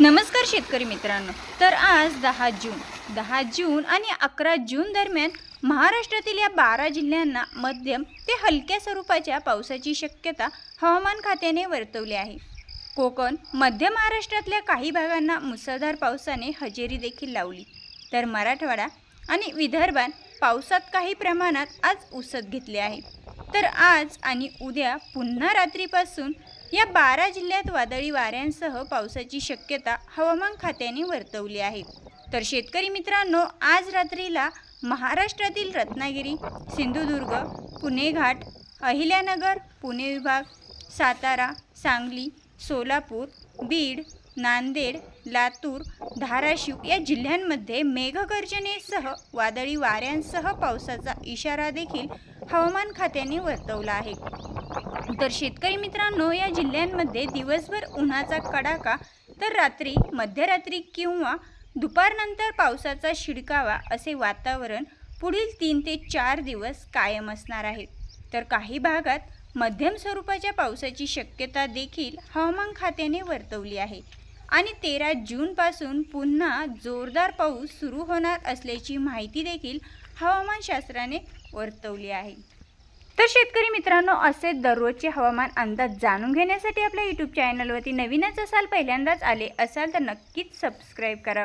नमस्कार शेतकरी मित्रांनो. तर आज दहा जून दहा जून आणि अकरा जून दरम्यान महाराष्ट्रातील या बारा जिल्ह्यांना मध्यम ते हलक्या स्वरूपाच्या पावसाची शक्यता हवामान खात्याने वर्तवली आहे. कोकण मध्य महाराष्ट्रातल्या काही भागांना मुसळधार पावसाने हजेरी देखील लावली. तर मराठवाडा आणि विदर्भात पावसात काही प्रमाणात आज उसत घेतले आहे. तर आज आणि उद्या पुन्हा रात्रीपासून या बारा जिल्ह्यात वादळी वाऱ्यांसह पावसाची शक्यता हवामान खात्याने वर्तवली आहे. तर शेतकरी मित्रांनो आज रात्रीला महाराष्ट्रातील रत्नागिरी सिंधुदुर्ग पुणे घाट अहिल्यानगर पुणे विभाग सातारा सांगली सोलापूर बीड नांदेड लातूर धाराशिव या जिल्ह्यांमध्ये मेघगर्जनेसह वादळी वाऱ्यांसह पावसाचा इशारा देखील हवामान खात्याने वर्तवला आहे. तर शेतकरी मित्रांनो या जिल्ह्यांमध्ये दिवसभर उन्हाचा कडाका तर रात्री मध्यरात्री किंवा दुपारनंतर पावसाचा शिडकावा असे वातावरण पुढील तीन ते चार दिवस कायम असणार आहे. तर काही भागात मध्यम स्वरूपाच्या पावसाची शक्यता देखील हवामान खात्याने वर्तवली आहे. आणि तेरा जूनपासून पुन्हा जोरदार पाऊस सुरू होणार असल्याची माहिती देखील हवामानशास्त्राने वर्तवली आहे. तर शेतकरी मित्रांनो असे दररोजचे हवामान अंदाज जाणून घेण्यासाठी आपल्या यूट्यूब चॅनलवरती नवीनच असाल पहिल्यांदाच आले असाल तर नक्कीच सबस्क्राईब करा.